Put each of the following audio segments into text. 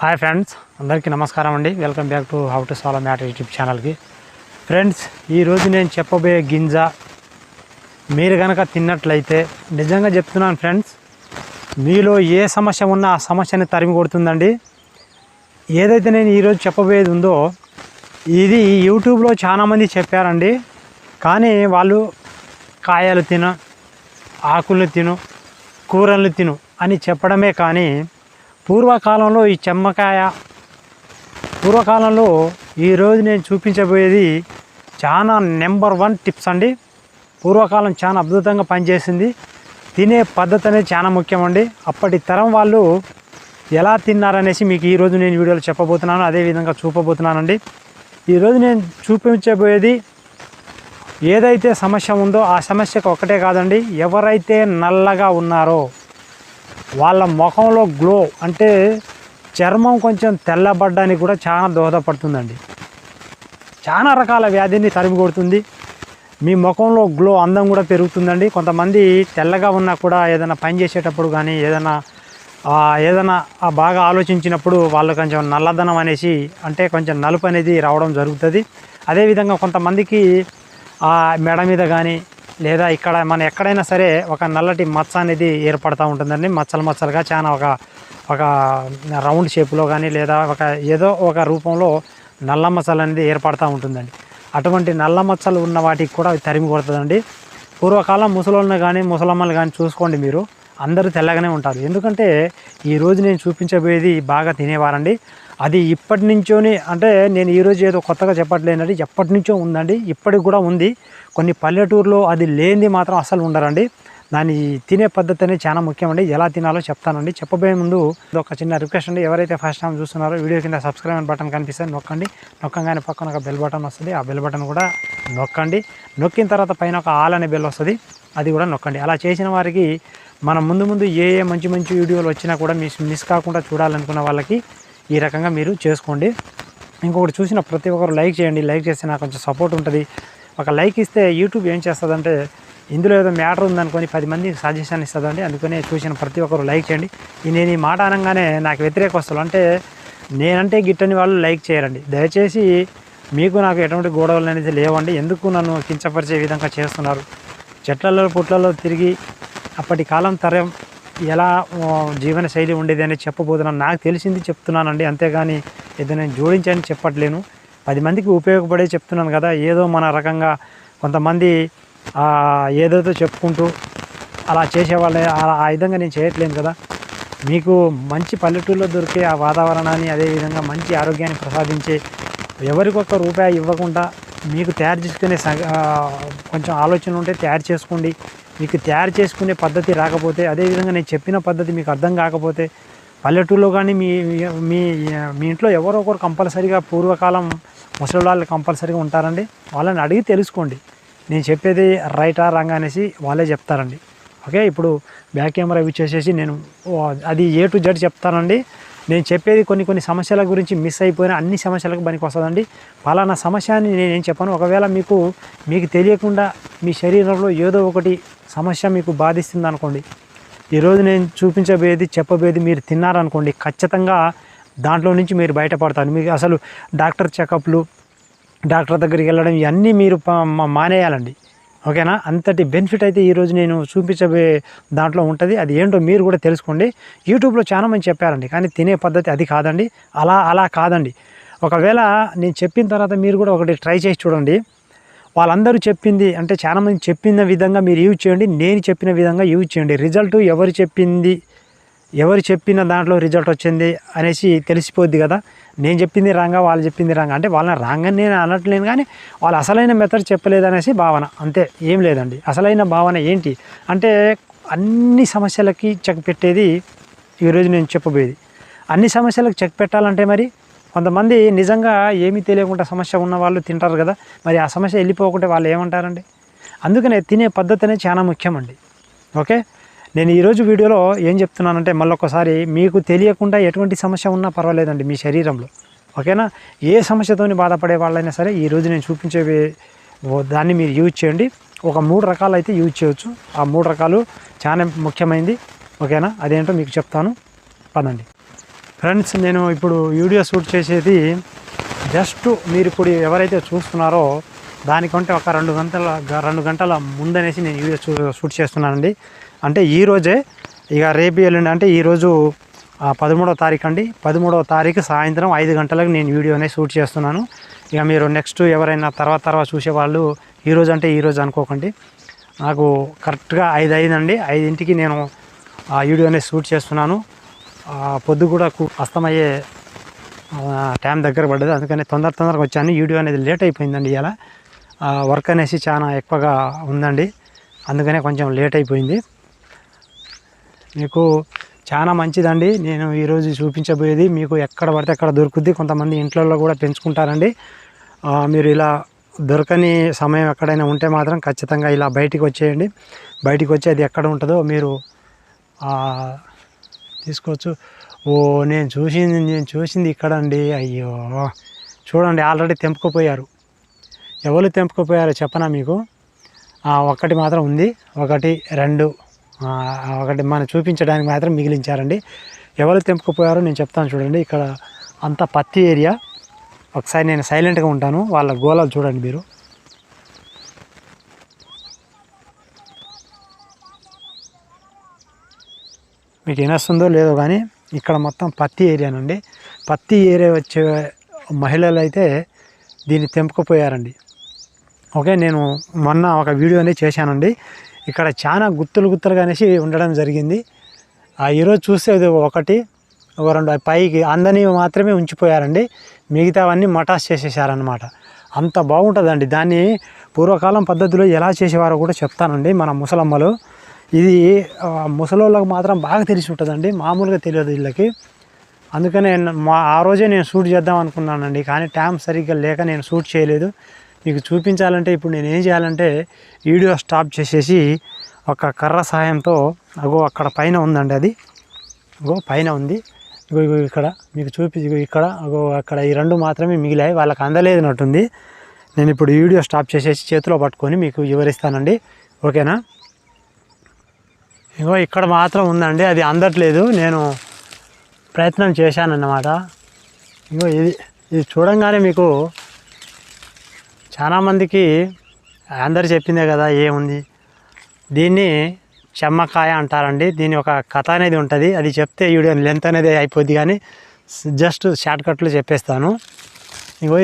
Hi friends అందరికీ నమస్కారం అండి. Welcome back to how to solve matter YouTube ఛానల్కి. ఫ్రెండ్స్ ఈరోజు నేను చెప్పబోయే గింజ మీరు కనుక తిన్నట్లయితే నిజంగా చెప్తున్నాను ఫ్రెండ్స్ మీలో ఏ సమస్య ఉన్నా ఆ సమస్యని తరిమి కొడుతుందండి. ఏదైతే నేను ఈరోజు చెప్పబోయేది ఉందో ఇది యూట్యూబ్లో చాలామంది చెప్పారండి. కానీ వాళ్ళు కాయలు తిన ఆకులు తిను కూరలు తిను అని చెప్పడమే కానీ పూర్వకాలంలో ఈ చెమ్మకాయ పూర్వకాలంలో ఈరోజు నేను చూపించబోయేది చాలా నెంబర్ వన్ టిప్స్ అండి. పూర్వకాలం చాలా అద్భుతంగా పనిచేసింది. తినే పద్ధతి అనేది చాలా ముఖ్యమండి. అప్పటి తరం వాళ్ళు ఎలా తిన్నారనేసి మీకు ఈరోజు నేను వీడియోలో చెప్పబోతున్నాను. అదేవిధంగా చూపబోతున్నానండి. ఈరోజు నేను చూపించబోయేది ఏదైతే సమస్య ఉందో ఆ సమస్యకు ఒకటే కాదండి ఎవరైతే నల్లగా ఉన్నారో వాళ్ళ ముఖంలో గ్లో అంటే చర్మం కొంచెం తెల్లబడ్డానికి కూడా చాలా దోహదపడుతుందండి. చాలా రకాల వ్యాధిని తరిమి కొడుతుంది మీ ముఖంలో గ్లో అందం కూడా పెరుగుతుందండి. కొంతమంది తెల్లగా ఉన్నా కూడా ఏదైనా పని చేసేటప్పుడు కానీ ఏదైనా ఏదైనా బాగా ఆలోచించినప్పుడు వాళ్ళు కొంచెం నల్లదనం అనేసి అంటే కొంచెం నలుపు అనేది రావడం జరుగుతుంది. అదేవిధంగా కొంతమందికి ఆ మెడ మీద కానీ లేదా ఇక్కడ మన ఎక్కడైనా సరే ఒక నల్లటి మచ్చ అనేది ఏర్పడుతూ ఉంటుందండి. మచ్చలు మచ్చలుగా చాలా ఒక ఒక రౌండ్ షేప్లో కానీ లేదా ఒక ఏదో ఒక రూపంలో నల్ల మచ్చలు అనేది ఏర్పడుతూ ఉంటుందండి. అటువంటి నల్ల మచ్చలు ఉన్న వాటికి కూడా తరిమి కొడుతుందండి. పూర్వకాలం ముసలోళ్ళని కానీ ముసలమ్మలు కానీ చూసుకోండి మీరు. అందరూ తెల్లగానే ఉంటారు. ఎందుకంటే ఈరోజు నేను చూపించబోయేది బాగా తినేవారండి. అది ఇప్పటి నుంచోని అంటే నేను ఈరోజు ఏదో కొత్తగా చెప్పట్లేనండి ఎప్పటి నుంచో ఉందండి ఇప్పటికి కూడా ఉంది. కొన్ని పల్లెటూరులో అది లేనిది మాత్రం అసలు ఉండరండి. దాన్ని తినే పద్ధతి అనేది చాలా ముఖ్యమండి. ఎలా తినాలో చెప్తానండి. చెప్పబోయే ముందు ఇది ఒక చిన్న రిక్వెస్ట్ అండి. ఎవరైతే ఫస్ట్ టైం చూస్తున్నారో వీడియో కింద సబ్స్క్రైబ్ బటన్ కనిపిస్తుంది నొక్కండి. నొక్కగానే పక్కన ఒక బెల్ బటన్ వస్తుంది. ఆ బెల్ బటన్ కూడా నొక్కండి. నొక్కిన తర్వాత పైన ఒక ఆల్ అనే బెల్ వస్తుంది. అది కూడా నొక్కండి. అలా చేసిన వారికి మనం ముందు ముందు ఏ ఏ మంచి మంచి వీడియోలు వచ్చినా కూడా మిస్ మిస్ కాకుండా చూడాలనుకున్న వాళ్ళకి ఈ రకంగా మీరు చేసుకోండి. ఇంకొకటి చూసిన ప్రతి ఒక్కరు లైక్ చేయండి. లైక్ చేస్తే నాకు కొంచెం సపోర్ట్ ఉంటుంది. ఒక లైక్ ఇస్తే యూట్యూబ్ ఏం చేస్తుందంటే ఇందులో ఏదో మ్యాటర్ ఉందనుకొని పది మంది సజెషన్ ఇస్తుందండి. అందుకనే చూసిన ప్రతి ఒక్కరు లైక్ చేయండి. ఈ నేను ఈ మాట అనగానే నాకు వ్యతిరేక వస్తువులు అంటే నేనంటే గిట్టని వాళ్ళు లైక్ చేయరండి. దయచేసి మీకు నాకు ఎటువంటి గొడవలు అనేది లేవండి. ఎందుకు నన్ను కించపరిచే విధంగా చేస్తున్నారు? చెట్లలో పుట్లలో తిరిగి అప్పటి కాలం తరం ఎలా జీవనశైలి ఉండేది అనేది చెప్పబోతున్నాను నాకు తెలిసింది చెప్తున్నానండి. అంతేగాని ఏదైనా జోడించని చెప్పట్లేను. పది మందికి ఉపయోగపడే చెప్తున్నాను కదా ఏదో మన రకంగా కొంతమంది ఏదేదో చెప్పుకుంటూ అలా చేసేవాళ్ళే అలా ఆ విధంగా నేను చేయట్లేను కదా. మీకు మంచి పల్లెటూరులో దొరికే ఆ వాతావరణాన్ని అదేవిధంగా మంచి ఆరోగ్యాన్ని ప్రసాదించే ఎవరికొక రూపాయి ఇవ్వకుండా మీకు తయారు చేసుకునే కొంచెం ఆలోచన ఉంటే తయారు చేసుకోండి. మీకు తయారు చేసుకునే పద్ధతి రాకపోతే అదేవిధంగా నేను చెప్పిన పద్ధతి మీకు అర్థం కాకపోతే పల్లెటూరులో కానీ మీ మీ మీ ఇంట్లో ఎవరో ఒకరు కంపల్సరీగా పూర్వకాలం ముసలి వాళ్ళు కంపల్సరీగా ఉంటారండి. వాళ్ళని అడిగి తెలుసుకోండి. నేను చెప్పేది రైటా రాంగ్ అనేసి వాళ్ళే చెప్తారండి. ఓకే ఇప్పుడు బ్యాక్ కెమెరా యూజ్ చేసేసి నేను అది ఏ టు జెడ్ చెప్తానండి. నేను చెప్పేది కొన్ని కొన్ని సమస్యల గురించి మిస్ అయిపోయిన అన్ని సమస్యలకు పనికి వస్తుందండి. పలానా సమస్య అని నేనేం చెప్పాను. ఒకవేళ మీకు మీకు తెలియకుండా మీ శరీరంలో ఏదో ఒకటి సమస్య మీకు బాధిస్తుంది అనుకోండి ఈరోజు నేను చూపించబోయేది చెప్పబోయేది మీరు తిన్నారనుకోండి ఖచ్చితంగా దాంట్లో నుంచి మీరు బయటపడతారు. మీకు అసలు డాక్టర్ చెకప్లు డాక్టర్ దగ్గరికి వెళ్ళడం ఇవన్నీ మీరు మానేయాలండి. ఓకేనా? అంతటి బెనిఫిట్ అయితే ఈరోజు నేను చూపించబోయే దాంట్లో ఉంటుంది. అది ఏంటో మీరు కూడా తెలుసుకోండి. యూట్యూబ్లో చాలా మంది చెప్పారండి కానీ తినే పద్ధతి అది కాదండి. అలా అలా కాదండి. ఒకవేళ నేను చెప్పిన తర్వాత మీరు కూడా ఒకటి ట్రై చేసి చూడండి. వాళ్ళందరూ చెప్పింది అంటే చాలామంది చెప్పిన విధంగా మీరు యూజ్ చేయండి నేను చెప్పిన విధంగా యూజ్ చేయండి. రిజల్ట్ ఎవరు చెప్పింది ఎవరు చెప్పిన దాంట్లో రిజల్ట్ వచ్చింది అనేసి తెలిసిపోద్ది కదా. నేను చెప్పింది రాంగా వాళ్ళు చెప్పింది రాంగా. అంటే వాళ్ళని రాంగ్ నేను అనట్లేను కానీ వాళ్ళు అసలైన మెథడ్ చెప్పలేదనేసి భావన. అంతే ఏం లేదండి. అసలైన భావన ఏంటి? అంటే అన్ని సమస్యలకి చెక్ పెట్టేది ఈరోజు నేను చెప్పబోయేది. అన్ని సమస్యలకు చెక్ పెట్టాలంటే మరి కొంతమంది నిజంగా ఏమీ తెలియకుండా సమస్య ఉన్న వాళ్ళు తింటారు కదా మరి ఆ సమస్య వెళ్ళిపోకుంటే వాళ్ళు ఏమంటారండి? అందుకనే తినే పద్ధతి అనేది చాలా ముఖ్యమండి. ఓకే? నేను ఈరోజు వీడియోలో ఏం చెప్తున్నానంటే మళ్ళొకసారి మీకు తెలియకుండా ఎటువంటి సమస్య ఉన్నా పర్వాలేదండి మీ శరీరంలో. ఓకేనా? ఏ సమస్యతోని బాధపడే వాళ్ళైనా సరే ఈరోజు నేను చూపించే దాన్ని మీరు యూజ్ చేయండి. ఒక మూడు రకాలు అయితే యూజ్ చేయొచ్చు. ఆ మూడు రకాలు చాలా ముఖ్యమైనది ఓకేనా? అదేంటో మీకు చెప్తాను. పదండి. ఫ్రెండ్స్ నేను ఇప్పుడు వీడియో షూట్ చేసేది జస్ట్ మీరు ఇప్పుడు ఎవరైతే చూస్తున్నారో దానికంటే ఒక రెండు గంటల రెండు గంటల ముందనేసి నేను వీడియో షూట్ చేస్తున్నానండి. అంటే ఈరోజే ఇక రేపు ఎల్లుండి అంటే ఈరోజు పదమూడవ తారీఖు అండి. పదమూడవ తారీఖు సాయంత్రం ఐదు గంటలకు నేను వీడియో అనేది షూట్ చేస్తున్నాను. ఇక మీరు నెక్స్ట్ ఎవరైనా తర్వాత తర్వాత చూసేవాళ్ళు ఈరోజు అంటే ఈ రోజు అనుకోకండి. నాకు కరెక్ట్గా ఐదు ఐదు అండి ఐదింటికి నేను ఆ వీడియో అనేది షూట్ చేస్తున్నాను. పొద్దు కూడా కు- అస్తమయ్యే టైం దగ్గర పడ్డది. అందుకని తొందర తొందరగా వచ్చాను. వీడియో అనేది లేట్ అయిపోయిందండి ఇలా వర్క్ అనేసి చాలా ఎక్కువగా ఉందండి. అందుకనే కొంచెం లేట్ అయిపోయింది. మీకు చాలా మంచిదండి. నేను ఈరోజు చూపించబోయేది మీకు ఎక్కడ పడితే అక్కడ దొరుకుద్ది. కొంతమంది ఇంట్లో కూడా పెంచుకుంటారండి. మీరు ఇలా దొరకని సమయం ఎక్కడైనా ఉంటే మాత్రం ఖచ్చితంగా ఇలా బయటికి వచ్చేయండి. బయటికి వచ్చి అది ఎక్కడ ఉంటుందో మీరు తీసుకోవచ్చు ఓ నేను చూసింది నేను చూసింది ఇక్కడ అండి అయ్యో. చూడండి ఆల్రెడీ తెంపుకుపోయారు. ఎవరు తెంపుకుపోయారో చెప్పనా మీకు? ఒక్కటి మాత్రం ఉంది. ఒకటి రెండు ఒకటి మనం చూపించడానికి మాత్రం మిగిలించారండి. ఎవరు తెంపుకుపోయారో నేను చెప్తాను చూడండి. ఇక్కడ అంతా పత్తి ఏరియా. ఒకసారి నేను సైలెంట్గా ఉంటాను. వాళ్ళ గోళాలు చూడండి మీరు. మీకు వినొస్తుందో లేదో కానీ ఇక్కడ మొత్తం పత్తి ఏరియానండి పత్తి ఏరియా వచ్చే మహిళలు అయితే దీన్ని తెంపుకుపోయారండి. ఓకే నేను మొన్న ఒక వీడియో అనేది చేశానండి. ఇక్కడ చాలా గుత్తులు గుత్తులుగా అనేసి ఉండడం జరిగింది. ఆ ఈరోజు చూస్తే ఒకటి ఒక రెండు పైకి అందని మాత్రమే ఉంచిపోయారండి. మిగతావన్నీ మటాస్ చేసేసారనమాట అంత బాగుంటుందండి. దాన్ని పూర్వకాలం పద్ధతిలో ఎలా చేసేవారో కూడా చెప్తానండి మన ముసలమ్మలు. ఇది ముసలోళ్ళకి మాత్రం బాగా తెలిసి ఉంటుందండి. మామూలుగా తెలియదు వీళ్ళకి. అందుకనే మా ఆ రోజే నేను షూట్ చేద్దాం అనుకున్నానండి. కానీ టైం సరిగ్గా లేక నేను షూట్ చేయలేదు. మీకు చూపించాలంటే ఇప్పుడు నేను ఏం చేయాలంటే వీడియో స్టాప్ చేసేసి ఒక కర్ర సహాయంతో అగో అక్కడ పైన ఉందండి అది. అగో పైన ఉంది. ఇగో ఇగో ఇక్కడ మీకు చూపి ఇక్కడ అగో అక్కడ ఈ రెండు మాత్రమే మిగిలాయి. వాళ్ళకి అందలేదన్నట్టుంది. నేను ఇప్పుడు వీడియో స్టాప్ చేసేసి చేతిలో పట్టుకొని మీకు వివరిస్తానండి. ఓకేనా? ఇగో ఇక్కడ మాత్రం ఉందండి అది అందట్లేదు. నేను ప్రయత్నం చేశానన్నమాట. ఇగో ఇది ఇది చూడంగానే మీకు చాలామందికి అందరు చెప్పిందే కదా ఏముంది. దీన్ని చెమ్మకాయ అంటారండి. దీని ఒక కథ అనేది ఉంటుంది. అది చెప్తే వీడియో లెంత్ అనేది అయిపోద్ది కానీ జస్ట్ షార్ట్ కట్లు చెప్పేస్తాను. ఇగో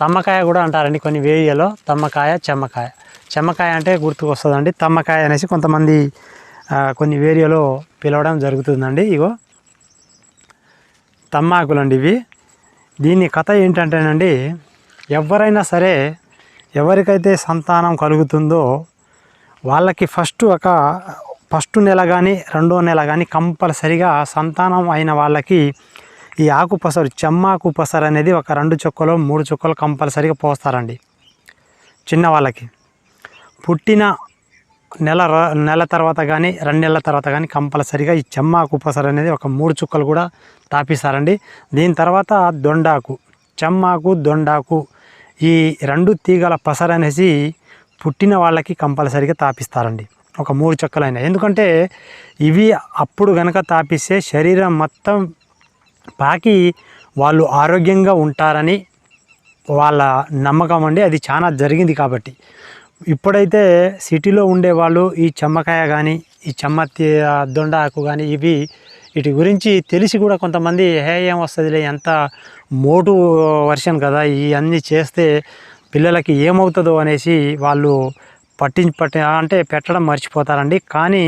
తమ్మకాయ కూడా అంటారండి కొన్ని వేయలో. తమ్మకాయ చెమ్మకాయ. చెమ్మకాయ అంటే గుర్తుకు వస్తుందండి తమ్మకాయ అనేసి కొంతమంది కొన్ని వేరియాలో పిలవడం జరుగుతుందండి ఇగో. తమ్మాకులండి ఇవి. దీని కథ ఏంటంటేనండి ఎవరైనా సరే ఎవరికైతే సంతానం కలుగుతుందో వాళ్ళకి ఫస్ట్ ఒక ఫస్ట్ నెల కానీ రెండో నెల కానీ కంపల్సరిగా సంతానం అయిన వాళ్ళకి ఈ ఆకు పసరు చెమ్మాకు పసరు అనేది ఒక రెండు చుక్కలు మూడు చుక్కలు కంపల్సరిగా పోస్తారండి చిన్నవాళ్ళకి. పుట్టిన నెల నెల తర్వాత కానీ రెండు నెలల తర్వాత కానీ కంపల్సరిగా ఈ చెమ్మాకు పసరు అనేది ఒక మూడు చుక్కలు కూడా తాపిస్తారండి. దీని తర్వాత దొండాకు చెమ్మాకు దొండాకు ఈ రెండు తీగల పసరు అనేసి పుట్టిన వాళ్ళకి కంపల్సరిగా తాపిస్తారండి. ఒక మూడు చుక్కలైన. ఎందుకంటే ఇవి అప్పుడు గనక తాపిస్తే శరీరం మొత్తం పాకి వాళ్ళు ఆరోగ్యంగా ఉంటారని వాళ్ళ నమ్మకం అండి. అది చాలా జరిగింది కాబట్టి. ఇప్పుడైతే సిటీలో ఉండేవాళ్ళు ఈ చెమ్మకాయ కానీ ఈ చెమ్మ దొండ ఆకు కానీ ఇవి వీటి గురించి తెలిసి కూడా కొంతమంది హే ఏం వస్తుందిలే ఎంత మోటు వర్షన్ కదా ఇవన్నీ చేస్తే పిల్లలకి ఏమవుతుందో అనేసి వాళ్ళు పట్టి పట్టి అంటే పెట్టడం మర్చిపోతారండి. కానీ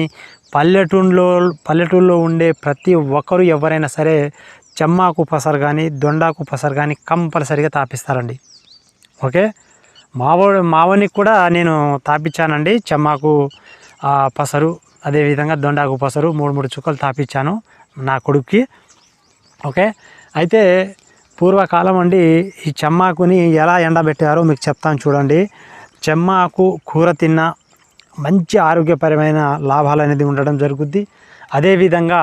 పల్లెటూరులో పల్లెటూరులో ఉండే ప్రతి ఒక్కరు ఎవరైనా సరే చెమ్మాకు పసరు కానీ దొండాకు పసరు కానీ కంపల్సరిగా తాపిస్తారండి. ఓకే? మావోడు మావనికి కూడా నేను తాపించానండి చెమ్మాకు పసరు అదేవిధంగా దొండాకు పసరు మూడు మూడు చుక్కలు తాపించాను నా కొడుక్కి. ఓకే? అయితే పూర్వకాలం అండి ఈ చెమ్మాకుని ఎలా ఎండబెట్టారో మీకు చెప్తాను చూడండి. చెమ్మాకు కూర తిన్న మంచి ఆరోగ్యపరమైన లాభాలు అనేది ఉండడం జరుగుద్ది. అదేవిధంగా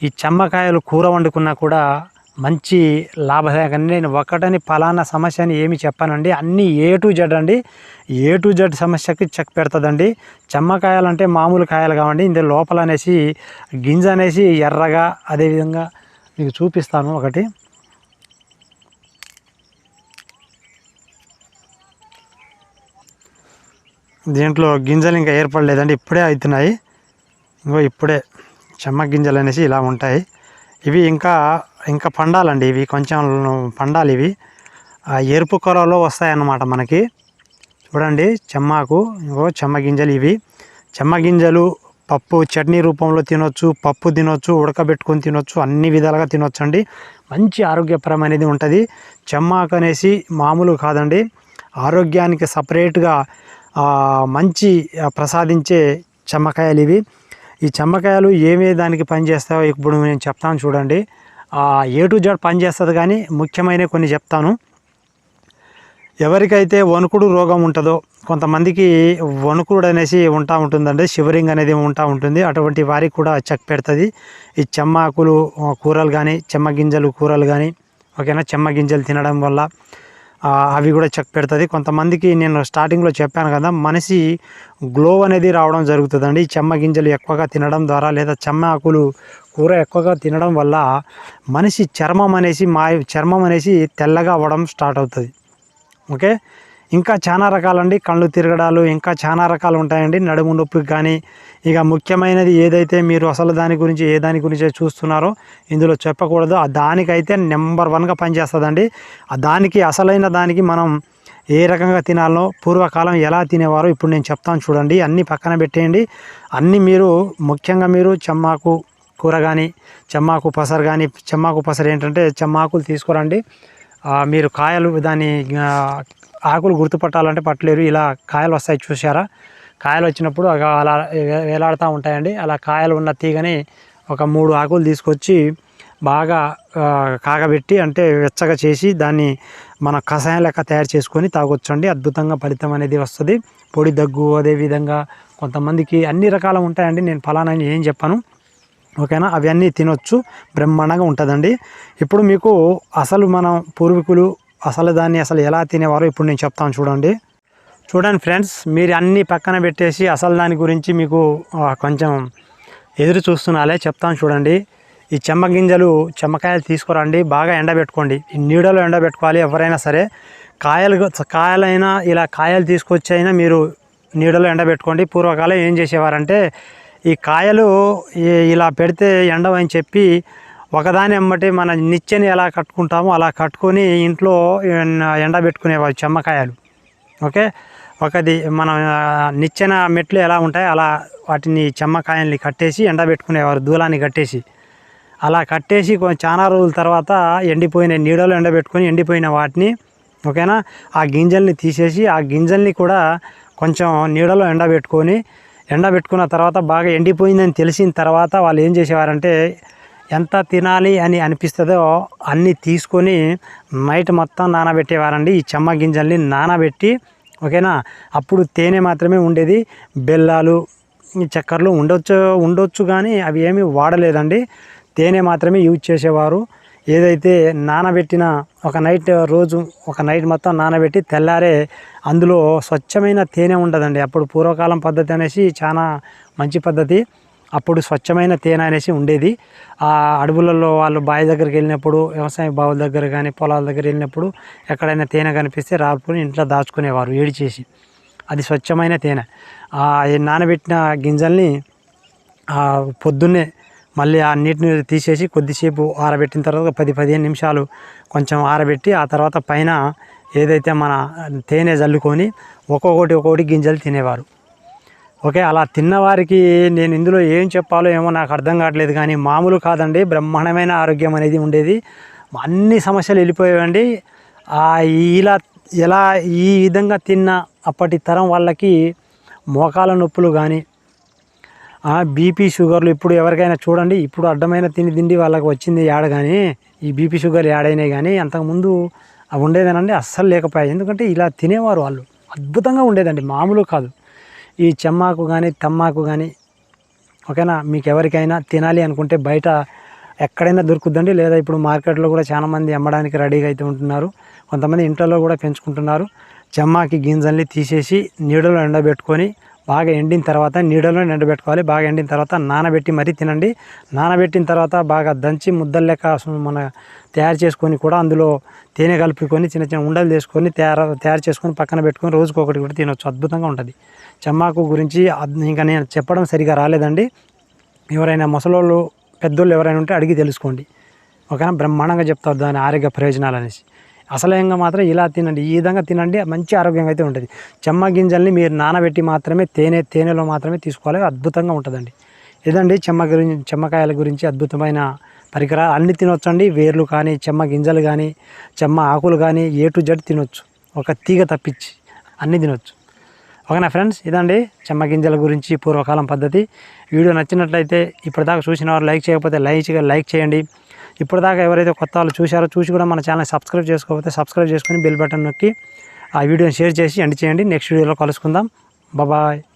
ఈ చెమ్మకాయలు కూర వండుకున్నా కూడా మంచి లాభదాయకం నేను ఒకటని ఫలానా సమస్య అని ఏమి చెప్పానండి. అన్నీ ఏ టు జెడ్ అండి. ఏ టు జెడ్ సమస్యకి చెక్ పెడుతుందండి. చెమ్మకాయలు అంటే మామూలు కాయలు కావండి. ఇందులో లోపల అనేసి గింజ అనేసి ఎర్రగా అదేవిధంగా మీకు చూపిస్తాను ఒకటి. దీంట్లో గింజలు ఇంకా ఏర్పడలేదండి. ఇప్పుడే అవుతున్నాయి ఇంకో ఇప్పుడే చెమ్మ గింజలు అనేసి ఇలా ఉంటాయి. ఇవి ఇంకా ఇంకా పండాలండి ఇవి కొంచెం పండాలి ఇవి. ఎరుపు కొరలో వస్తాయన్నమాట మనకి. చూడండి చెమ్మాకు ఇంకో చెమ్మ గింజలు ఇవి. చెమ్మ గింజలు పప్పు చట్నీ రూపంలో తినొచ్చు పప్పు తినొచ్చు ఉడకబెట్టుకొని తినొచ్చు అన్ని విధాలుగా తినొచ్చు అండి మంచి ఆరోగ్యపరమైనది ఉంటుంది. చెమ్మాకు అనేసి మామూలు కాదండి. ఆరోగ్యానికి సపరేట్గా మంచి ప్రసాదించే చెమ్మకాయలు ఇవి. ఈ చెమ్మకాయలు ఏమే దానికి పనిచేస్తాయో ఇప్పుడు నేను చెప్తాను చూడండి. ఏ టు జడ్ పనిచేస్తుంది కానీ ముఖ్యమైన కొన్ని చెప్తాను. ఎవరికైతే వణుకుడు రోగం ఉంటుందో కొంతమందికి వణుకుడు అనేసి ఉంటా ఉంటుందండి. షివరింగ్ అనేది ఉంటా ఉంటుంది. అటువంటి వారికి కూడా చెక్ పెడుతుంది. ఈ చెమ్మ ఆకులు కూరలు కానీ చెమ్మ గింజలు కూరలు కానీ ఓకేనా? చెమ్మ గింజలు తినడం వల్ల అవి కూడా చెక్ పెడుతుంది. కొంతమందికి నేను స్టార్టింగ్లో చెప్పాను కదా మనిషి గ్లో అనేది రావడం జరుగుతుందండి. చెమ్మ గింజలు ఎక్కువగా తినడం ద్వారా లేదా చెమ్మ ఆకులు కూర ఎక్కువగా తినడం వల్ల మనిషి చర్మం అనేసి మా చర్మం అనేసి తెల్లగా అవ్వడం స్టార్ట్ అవుతుంది. ఓకే? ఇంకా చాలా రకాలండి. కళ్ళు తిరగడాలు ఇంకా చాలా రకాలు ఉంటాయండి. నడుము నొప్పికి కానీ ఇక ముఖ్యమైనది ఏదైతే మీరు అసలు దాని గురించి ఏ దాని గురించి చూస్తున్నారో ఇందులో చెప్పకూడదు. ఆ దానికైతే నెంబర్ వన్గా పనిచేస్తుందండి. ఆ దానికి అసలైన దానికి మనం ఏ రకంగా తినాలో పూర్వకాలం ఎలా తినేవారో ఇప్పుడు నేను చెప్తాను చూడండి. అన్నీ పక్కన పెట్టేయండి. అన్నీ మీరు ముఖ్యంగా మీరు చెమ్మాకు కూర కానీ చెమ్మాకు పసరు కానీ చెమ్మాకు పసరు ఏంటంటే చెమ్మాకులు తీసుకురండి. మీరు కాయలు దాని ఆకులు గుర్తుపట్టాలంటే పట్టలేరు. ఇలా కాయలు వస్తాయి చూసారా కాయలు వచ్చినప్పుడు అగ అలా వేలాడుతూ ఉంటాయండి. అలా కాయలు ఉన్న తీగని ఒక మూడు ఆకులు తీసుకొచ్చి బాగా కాగబెట్టి అంటే వెచ్చగా చేసి దాన్ని మన కషాయం లెక్క తయారు చేసుకొని తాగొచ్చండి. అద్భుతంగా ఫలితం అనేది వస్తుంది. పొడి దగ్గు అదేవిధంగా కొంతమందికి అన్ని రకాలు ఉంటాయండి. నేను ఫలానా ఏం చెప్పాను. ఓకేనా? అవన్నీ తినొచ్చు బ్రహ్మాండంగా ఉంటుందండి. ఇప్పుడు మీకు అసలు మనం పూర్వీకులు అసలు దాన్ని అసలు ఎలా తినేవారో ఇప్పుడు నేను చెప్తాను చూడండి. చూడండి ఫ్రెండ్స్ మీరు అన్నీ పక్కన పెట్టేసి అసలు దాని గురించి మీకు కొంచెం ఎదురు చూస్తున్నాలే చెప్తాను చూడండి. ఈ చెమ్మ గింజలు చెమ్మకాయలు తీసుకురండి బాగా ఎండబెట్టుకోండి. ఈ నీడలో ఎండబెట్టుకోవాలి ఎవరైనా సరే. కాయలు కాయలైనా ఇలా కాయలు తీసుకొచ్చి అయినా మీరు నీడలో ఎండబెట్టుకోండి. పూర్వకాలం ఏం చేసేవారంటే ఈ కాయలు ఇలా పెడితే ఎండవని చెప్పి ఒకదాని ఎమ్మటి మన నిచ్చెని ఎలా కట్టుకుంటామో అలా కట్టుకొని ఇంట్లో ఎండబెట్టుకునేవారు చెమ్మకాయలు ఓకే? ఒకది మనం నిచ్చెన మెట్లు ఎలా ఉంటాయి అలా వాటిని చెమ్మకాయల్ని కట్టేసి ఎండబెట్టుకునేవారు దూలాన్ని కట్టేసి. అలా కట్టేసి చాలా రోజుల తర్వాత ఎండిపోయిన నీడలో ఎండబెట్టుకొని ఎండిపోయిన వాటిని ఓకేనా? ఆ గింజల్ని తీసేసి ఆ గింజల్ని కూడా కొంచెం నీడలో ఎండబెట్టుకొని ఎండబెట్టుకున్న తర్వాత బాగా ఎండిపోయిందని తెలిసిన తర్వాత వాళ్ళు ఏం చేసేవారంటే ఎంత తినాలి అని అనిపిస్తుందో అన్నీ తీసుకొని నైట్ మొత్తం నానబెట్టేవారండి. ఈ చెమ్మ గింజల్ని నానబెట్టి ఓకేనా? అప్పుడు తేనె మాత్రమే ఉండేది. బెల్లాలు చక్కెరలు ఉండొచ్చు ఉండొచ్చు కానీ అవి ఏమీ వాడలేదండి. తేనె మాత్రమే యూజ్ చేసేవారు. ఏదైతే నానబెట్టిన ఒక నైట్ రోజు ఒక నైట్ మొత్తం నానబెట్టి తెల్లారే అందులో స్వచ్ఛమైన తేనె ఉండదండి. అప్పుడు పూర్వకాలం పద్ధతి అనేసి చాలా మంచి పద్ధతి. అప్పుడు స్వచ్ఛమైన తేనె అనేసి ఉండేది. ఆ అడవులలో వాళ్ళు బావి దగ్గరికి వెళ్ళినప్పుడు వ్యవసాయ బావుల దగ్గర కానీ పొలాల దగ్గర వెళ్ళినప్పుడు ఎక్కడైనా తేనె కనిపిస్తే రాపుకొని ఇంట్లో దాచుకునేవారు వేడి చేసి. అది స్వచ్ఛమైన తేనె. ఆ నానబెట్టిన గింజల్ని పొద్దున్నే మళ్ళీ ఆ నీటిని తీసేసి కొద్దిసేపు ఆరబెట్టిన తర్వాత పది పదిహేను నిమిషాలు కొంచెం ఆరబెట్టి ఆ తర్వాత పైన ఏదైతే మన తేనె జల్లుకొని ఒక్కొక్కటి ఒక్కొక్కటి గింజలు తినేవారు. ఓకే అలా తిన్నవారికి నేను ఇందులో ఏం చెప్పాలో ఏమో నాకు అర్థం కావట్లేదు కానీ మామూలు కాదండి బ్రహ్మాండమైన ఆరోగ్యం అనేది ఉండేది. అన్ని సమస్యలు వెళ్ళిపోయేవండి. ఇలా ఎలా ఈ విధంగా తిన్న అప్పటి తరం వాళ్ళకి మోకాల నొప్పులు కానీ బీపీ షుగర్లు ఇప్పుడు ఎవరికైనా చూడండి ఇప్పుడు అడ్డమైన తిని తిండి వాళ్ళకి వచ్చింది యాడ కానీ ఈ బీపీ షుగర్ యాడైనాయి కానీ అంతకుముందు అవి ఉండేదనండి అస్సలు లేకపోయాయి. ఎందుకంటే ఇలా తినేవారు వాళ్ళు. అద్భుతంగా ఉండేదండి మామూలు కాదు. ఈ చెమ్మాకు కానీ తమ్మాకు కానీ ఓకేనా మీకు ఎవరికైనా తినాలి అనుకుంటే బయట ఎక్కడైనా దొరుకుద్దండి లేదా ఇప్పుడు మార్కెట్లో కూడా చాలా మంది అమ్మడానికి రెడీగా అయితే ఉంటున్నారు. కొంతమంది ఇంట్లో కూడా పెంచుకుంటున్నారు. చెమ్మాకి గింజల్ని తీసేసి నీడలో ఎండబెట్టుకొని బాగా ఎండిన తర్వాత నీడలో ఎండబెట్టుకోవాలి బాగా ఎండిన తర్వాత నానబెట్టి మరీ తినండి. నానబెట్టిన తర్వాత బాగా దంచి ముద్దలు లెక్క మన తయారు చేసుకొని కూడా అందులో తేనె కలుపుకొని చిన్న చిన్న ఉండలు చేసుకొని తయారు తయారు చేసుకొని పక్కన పెట్టుకొని రోజుకు ఒకటి కూడా తినొచ్చు. అద్భుతంగా ఉంటుంది. చెమ్మాకు గురించి ఇంకా నేను చెప్పడం సరిగా రాలేదండి. ఎవరైనా ముసలోళ్ళు పెద్దోళ్ళు ఎవరైనా ఉంటే అడిగి తెలుసుకోండి. ఓకేనా? బ్రహ్మాండంగా చెప్తారు దాని ఆరోగ్య ప్రయోజనాలు అనేసి. అసలయంగా మాత్రం ఇలా తినండి. ఈ విధంగా తినండి మంచి ఆరోగ్యంగా అయితే ఉంటుంది. చెమ్మ గింజల్ని మీరు నానబెట్టి మాత్రమే తేనె తేనెలో మాత్రమే తీసుకోవాలి. అద్భుతంగా ఉంటుందండి. ఇదండి చెమ్మ గురించి చెమ్మకాయల గురించి అద్భుతమైన పరికరాలు. అన్ని తినొచ్చండి. వేర్లు కానీ చెమ్మ గింజలు కానీ చెమ్మ ఆకులు కానీ ఏ టు జెడ్ తినొచ్చు. ఒక తీగ తప్పించి అన్నీ తినొచ్చు. ఓకేనా ఫ్రెండ్స్? ఇదండి చెమ్మ గింజల గురించి పూర్వకాలం పద్ధతి. వీడియో నచ్చినట్లయితే ఇప్పటిదాకా చూసిన వారు లైక్ చేయకపోతే లైక్ లైక్ చేయండి. ఇప్పటిదాకా ఎవరైతే కొత్త వాళ్ళు చూశారో చూసి కూడా మన ఛానల్ సబ్స్క్రైబ్ చేసుకోకపోతే సబ్స్క్రైబ్ చేసుకొని బెల్ బటన్ నొక్కి ఆ వీడియోని షేర్ చేసి ఎండ్ చేయండి. నెక్స్ట్ వీడియోలో కలుసుకుందాం. బాయ్